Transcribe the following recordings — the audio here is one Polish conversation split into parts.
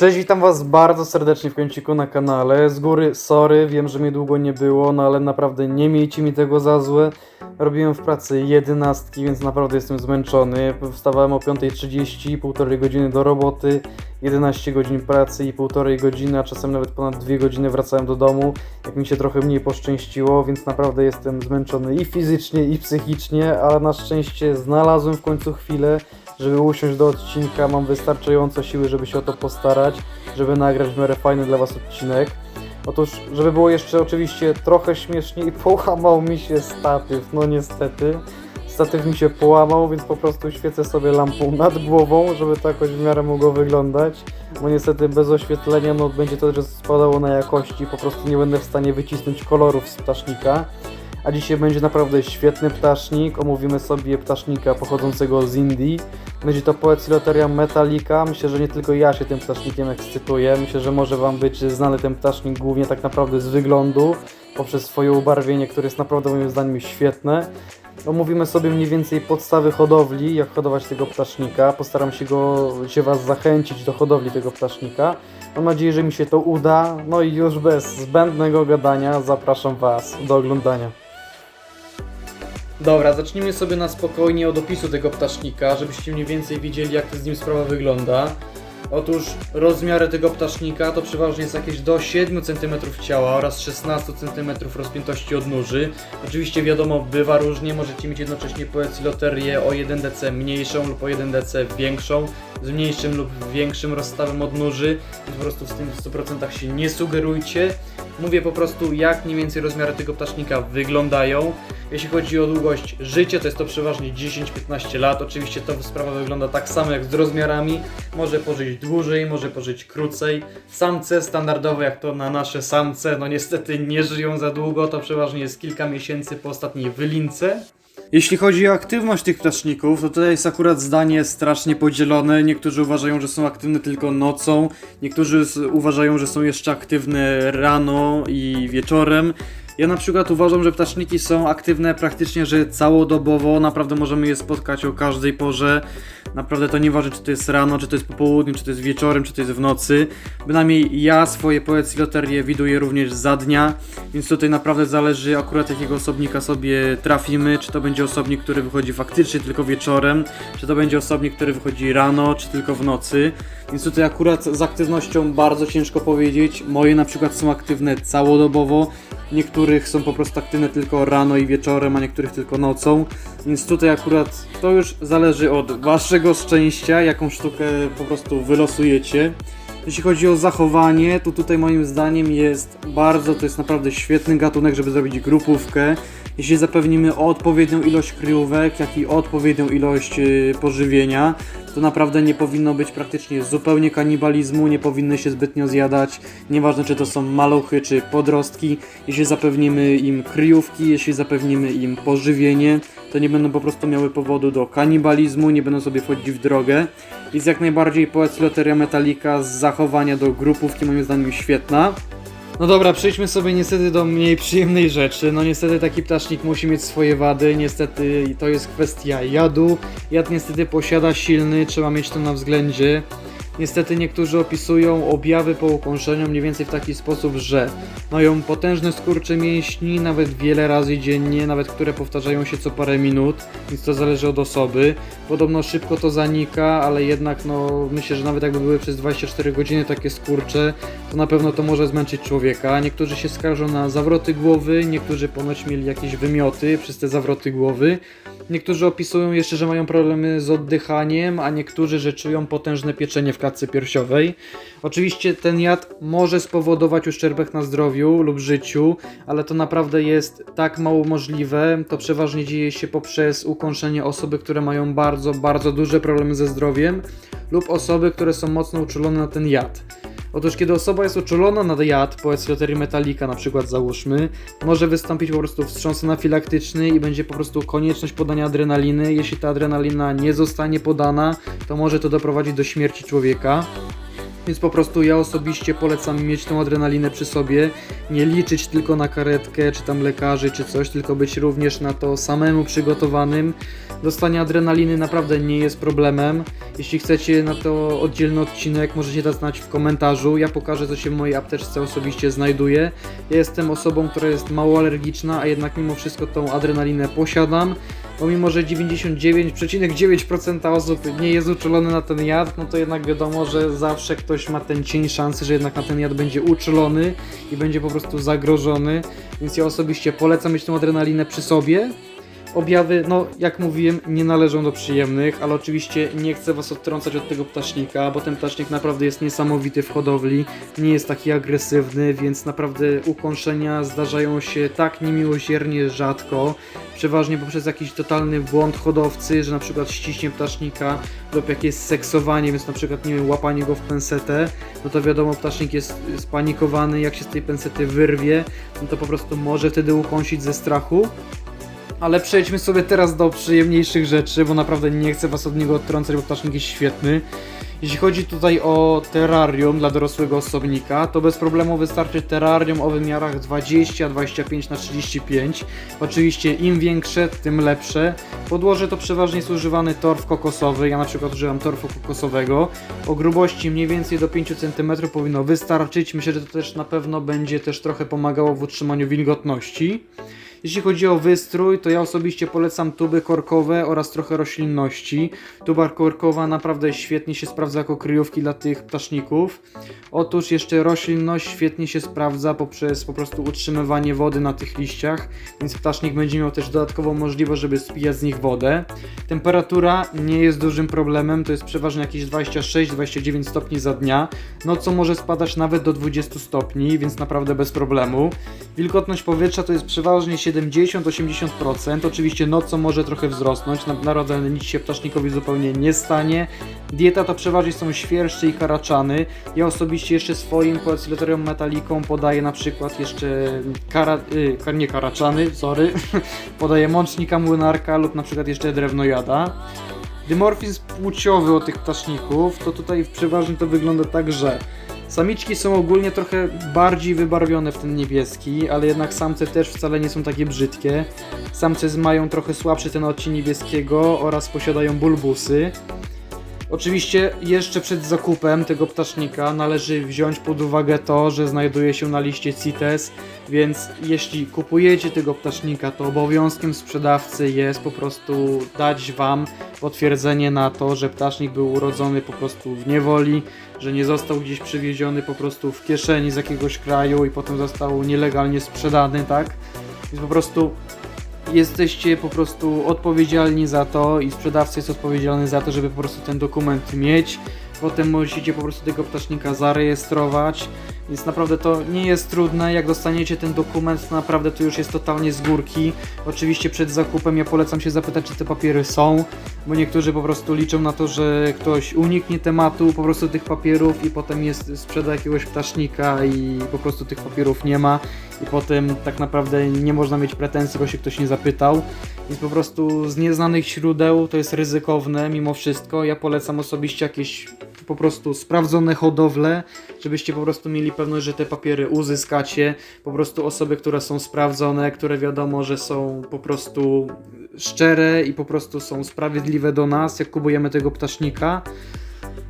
Cześć, witam was bardzo serdecznie w kąciku na kanale. Z góry sorry, wiem, że mnie długo nie było, no ale naprawdę nie miejcie mi tego za złe. Robiłem w pracy jedenastki, więc naprawdę jestem zmęczony. Wstawałem o 5.30, półtorej godziny do roboty, 11 godzin pracy i półtorej godziny, a czasem nawet ponad 2 godziny wracałem do domu, jak mi się trochę mniej poszczęściło, więc naprawdę jestem zmęczony i fizycznie, i psychicznie, ale na szczęście znalazłem w końcu chwilę, żeby usiąść do odcinka. Mam wystarczająco siły, żeby się o to postarać, żeby nagrać w miarę fajny dla Was odcinek. Otóż, żeby było jeszcze oczywiście trochę śmieszniej, połamał mi się statyw, no niestety. Statyw mi się połamał, więc po prostu świecę sobie lampą nad głową, żeby to jakoś w miarę mogło wyglądać. Bo niestety bez oświetlenia no, będzie to też spadało na jakości, po prostu nie będę w stanie wycisnąć kolorów z ptasznika. A dzisiaj będzie naprawdę świetny ptasznik. Omówimy sobie ptasznika pochodzącego z Indii. Będzie to poecyloteria metallica. Myślę, że nie tylko ja się tym ptasznikiem ekscytuję. Myślę, że może Wam być znany ten ptasznik głównie tak naprawdę z wyglądu, poprzez swoje ubarwienie, które jest naprawdę moim zdaniem świetne. Omówimy sobie mniej więcej podstawy hodowli, jak hodować tego ptasznika. Postaram się, go, się Was zachęcić do hodowli tego ptasznika. Mam nadzieję, że mi się to uda. No i już bez zbędnego gadania zapraszam Was do oglądania. Dobra, zacznijmy sobie na spokojnie od opisu tego ptasznika, żebyście mniej więcej widzieli jak z nim sprawa wygląda. Otóż rozmiary tego ptasznika to przeważnie jest jakieś do 7 cm ciała oraz 16 cm rozpiętości odnóży. Oczywiście wiadomo, bywa różnie, możecie mieć jednocześnie poecyloterię o 1 dc mniejszą lub o 1 dc większą, z mniejszym lub większym rozstawem odnóży, więc po prostu z tym w 100% się nie sugerujcie. Mówię po prostu jak mniej więcej rozmiary tego ptasznika wyglądają. Jeśli chodzi o długość życia, to jest to przeważnie 10-15 lat. Oczywiście to sprawa wygląda tak samo jak z rozmiarami. Może pożyć dłużej, może pożyć krócej. Samce standardowe, jak to na nasze samce, no niestety nie żyją za długo. To przeważnie jest kilka miesięcy po ostatniej wylince. Jeśli chodzi o aktywność tych ptaszników, to tutaj jest akurat zdanie strasznie podzielone. Niektórzy uważają, że są aktywne tylko nocą, niektórzy uważają, że są jeszcze aktywne rano i wieczorem. Ja na przykład uważam, że ptaszniki są aktywne praktycznie, że całodobowo, naprawdę możemy je spotkać o każdej porze. Naprawdę to nieważne, czy to jest rano, czy to jest po południu, czy to jest wieczorem, czy to jest w nocy. Bynajmniej ja swoje poecyloterie widuję również za dnia, więc tutaj naprawdę zależy akurat jakiego osobnika sobie trafimy, czy to będzie osobnik, który wychodzi faktycznie tylko wieczorem, czy to będzie osobnik, który wychodzi rano, czy tylko w nocy. Więc tutaj akurat z aktywnością bardzo ciężko powiedzieć. Moje na przykład są aktywne całodobowo, niektórych są po prostu aktywne tylko rano i wieczorem, a niektórych tylko nocą. Więc tutaj akurat to już zależy od waszego szczęścia, jaką sztukę po prostu wylosujecie. Jeśli chodzi o zachowanie, to tutaj moim zdaniem jest bardzo, to jest naprawdę świetny gatunek, żeby zrobić grupówkę. Jeśli zapewnimy odpowiednią ilość kryjówek, jak i odpowiednią ilość y, pożywienia, to naprawdę nie powinno być praktycznie zupełnie kanibalizmu, nie powinny się zbytnio zjadać, nieważne czy to są maluchy czy podrostki. Jeśli zapewnimy im kryjówki, jeśli zapewnimy im pożywienie, to nie będą po prostu miały powodu do kanibalizmu, nie będą sobie wchodzić w drogę. Jest jak najbardziej poecyloteria metallica z zachowania do grupówki moim zdaniem świetna. No dobra, przejdźmy sobie niestety do mniej przyjemnej rzeczy. No niestety taki ptasznik musi mieć swoje wady, niestety to jest kwestia jadu. Jad niestety posiada silny, trzeba mieć to na względzie. Niestety niektórzy opisują objawy po ukąszeniu mniej więcej w taki sposób, że mają potężne skurcze mięśni, nawet wiele razy dziennie, nawet które powtarzają się co parę minut, więc to zależy od osoby. Podobno szybko to zanika, ale jednak no myślę, że nawet jakby były przez 24 godziny takie skurcze, to na pewno to może zmęczyć człowieka. Niektórzy się skarżą na zawroty głowy, niektórzy ponoć mieli jakieś wymioty przez te zawroty głowy. Niektórzy opisują jeszcze, że mają problemy z oddychaniem, a niektórzy, że czują potężne pieczenie w klatce piersiowej. Oczywiście ten jad może spowodować uszczerbek na zdrowiu lub życiu, ale to naprawdę jest tak mało możliwe. To przeważnie dzieje się poprzez ukąszenie osoby, które mają bardzo, bardzo duże problemy ze zdrowiem lub osoby, które są mocno uczulone na ten jad. Otóż kiedy osoba jest uczulona na jad, po ecyloterii metallica na przykład załóżmy, może wystąpić po prostu wstrząs anafilaktyczny i będzie po prostu konieczność podania adrenaliny. Jeśli ta adrenalina nie zostanie podana, to może to doprowadzić do śmierci człowieka. Więc po prostu ja osobiście polecam mieć tą adrenalinę przy sobie, nie liczyć tylko na karetkę, czy tam lekarzy, czy coś, tylko być również na to samemu przygotowanym. Dostanie adrenaliny naprawdę nie jest problemem. Jeśli chcecie na to oddzielny odcinek, możecie dać znać w komentarzu. Ja pokażę, co się w mojej apteczce osobiście znajduje. Ja jestem osobą, która jest mało alergiczna, a jednak mimo wszystko tą adrenalinę posiadam. Bo mimo, że 99,9% osób nie jest uczulony na ten jad, no to jednak wiadomo, że zawsze ktoś ma ten cień szansy, że jednak na ten jad będzie uczulony i będzie po prostu zagrożony. Więc ja osobiście polecam mieć tą adrenalinę przy sobie. Objawy, no jak mówiłem, nie należą do przyjemnych, ale oczywiście nie chcę Was odtrącać od tego ptasznika, bo ten ptasznik naprawdę jest niesamowity w hodowli, nie jest taki agresywny, więc naprawdę ukąszenia zdarzają się tak niemiłosiernie rzadko, przeważnie poprzez jakiś totalny błąd hodowcy, że na przykład ściśnie ptasznika lub jakieś seksowanie, więc na przykład, nie wiem, łapanie go w pensetę, no to wiadomo, ptasznik jest spanikowany, jak się z tej pensety wyrwie, no to po prostu może wtedy ukąsić ze strachu. Ale przejdźmy sobie teraz do przyjemniejszych rzeczy, bo naprawdę nie chcę was od niego odtrącać, bo ptasznik jest świetny. Jeśli chodzi tutaj o terrarium dla dorosłego osobnika, to bez problemu wystarczy terrarium o wymiarach 20-25 na 35. Oczywiście im większe, tym lepsze. Podłoże to przeważnie jest używany torf kokosowy, ja na przykład używam torfu kokosowego. O grubości mniej więcej do 5 cm powinno wystarczyć. Myślę, że to też na pewno będzie też trochę pomagało w utrzymaniu wilgotności. Jeśli chodzi o wystrój, to ja osobiście polecam tuby korkowe oraz trochę roślinności. Tuba korkowa naprawdę świetnie się sprawdza jako kryjówki dla tych ptaszników. Otóż jeszcze roślinność świetnie się sprawdza poprzez po prostu utrzymywanie wody na tych liściach, więc ptasznik będzie miał też dodatkową możliwość, żeby spijać z nich wodę. Temperatura nie jest dużym problemem, to jest przeważnie jakieś 26-29 stopni za dnia. Nocą może spadać nawet do 20 stopni, więc naprawdę bez problemu. Wilgotność powietrza to jest przeważnie 70-80%. Oczywiście nocą może trochę wzrosnąć, na, narodem nic się ptasznikowi zupełnie nie stanie. Dieta to przeważnie są świerszcze i karaczany. Ja osobiście jeszcze swoim poecyletorium metaliką podaję na przykład jeszcze kara, y, nie karaczany, sorry, podaję mącznika młynarka lub na przykład jeszcze drewnojada. Dymorfizm płciowy od tych ptaszników, to tutaj przeważnie to wygląda tak, że Samiczki są ogólnie trochę bardziej wybarwione w ten niebieski, ale jednak samce też wcale nie są takie brzydkie. Samce mają trochę słabszy ten odcień niebieskiego oraz posiadają bulbusy. Oczywiście jeszcze przed zakupem tego ptasznika należy wziąć pod uwagę to, że znajduje się na liście CITES, więc jeśli kupujecie tego ptasznika, to obowiązkiem sprzedawcy jest po prostu dać Wam potwierdzenie na to, że ptasznik był urodzony po prostu w niewoli, że nie został gdzieś przywieziony po prostu w kieszeni z jakiegoś kraju i potem został nielegalnie sprzedany, tak? Więc po prostu jesteście po prostu odpowiedzialni za to i sprzedawca jest odpowiedzialny za to, żeby po prostu ten dokument mieć. Potem musicie po prostu tego ptasznika zarejestrować. Więc naprawdę to nie jest trudne. Jak dostaniecie ten dokument, to naprawdę to już jest totalnie z górki. Oczywiście przed zakupem ja polecam się zapytać, czy te papiery są, bo niektórzy po prostu liczą na to, że ktoś uniknie tematu po prostu tych papierów i potem jest sprzeda jakiegoś ptasznika i po prostu tych papierów nie ma i potem tak naprawdę nie można mieć pretensji, bo się ktoś nie zapytał. Więc po prostu z nieznanych źródeł to jest ryzykowne mimo wszystko. Ja polecam osobiście jakieś po prostu sprawdzone hodowle, żebyście po prostu mieli pewność, że te papiery uzyskacie. Po prostu osoby, które są sprawdzone, które wiadomo, że są po prostu szczere i po prostu są sprawiedliwe do nas, jak kupujemy tego ptasznika.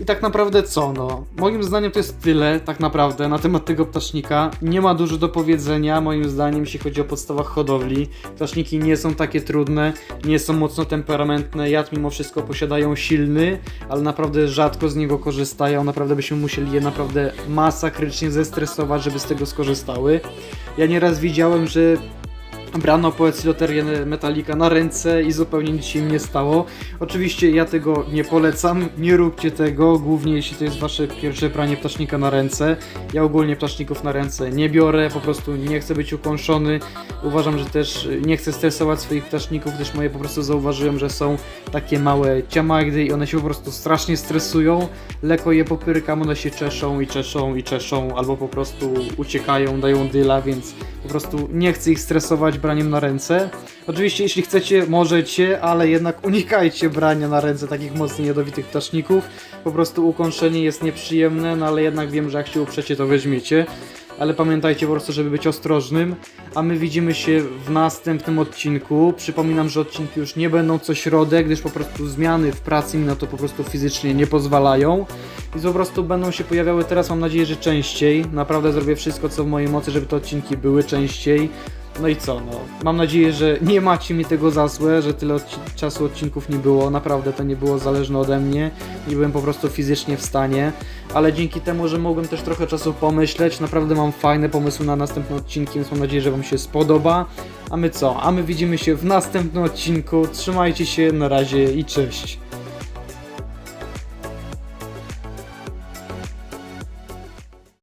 I tak naprawdę co, no? Moim zdaniem to jest tyle, tak naprawdę, na temat tego ptasznika. Nie ma dużo do powiedzenia, moim zdaniem, jeśli chodzi o podstawach hodowli. Ptaszniki nie są takie trudne, nie są mocno temperamentne, jad mimo wszystko posiadają silny, ale naprawdę rzadko z niego korzystają. Naprawdę byśmy musieli je naprawdę masakrycznie zestresować, żeby z tego skorzystały. Ja nieraz widziałem, że brano poecyloterię metalika na ręce i zupełnie nic się im nie stało. Oczywiście ja tego nie polecam, nie róbcie tego, głównie jeśli to jest wasze pierwsze pranie ptasznika na ręce. Ja ogólnie ptaszników na ręce nie biorę, po prostu nie chcę być ukąszony. Uważam, że też nie chcę stresować swoich ptaszników, gdyż moje po prostu zauważyłem, że są takie małe ciamagdy i one się po prostu strasznie stresują. Lekko je popyrkam, one się czeszą i czeszą i czeszą, albo po prostu uciekają, dają dyla, więc po prostu nie chcę ich stresować, braniem na ręce. Oczywiście, jeśli chcecie, możecie, ale jednak unikajcie brania na ręce takich mocno jadowitych ptaszników. Po prostu ukąszenie jest nieprzyjemne, no ale jednak wiem, że jak się uprzecie, to weźmiecie. Ale pamiętajcie po prostu, żeby być ostrożnym. A my widzimy się w następnym odcinku. Przypominam, że odcinki już nie będą co środę, gdyż po prostu zmiany w pracy mi na to po prostu fizycznie nie pozwalają. I po prostu będą się pojawiały teraz, mam nadzieję, że częściej. Naprawdę zrobię wszystko, co w mojej mocy, żeby te odcinki były częściej. No i co, no. Mam nadzieję, że nie macie mi tego za złe, że tyle odci- czasu odcinków nie było. Naprawdę to nie było zależne ode mnie. Nie byłem po prostu fizycznie w stanie. Ale dzięki temu, że mogłem też trochę czasu pomyśleć, naprawdę mam fajne pomysły na następne odcinki, więc mam nadzieję, że Wam się spodoba. A my co? A my widzimy się w następnym odcinku. Trzymajcie się, na razie i cześć.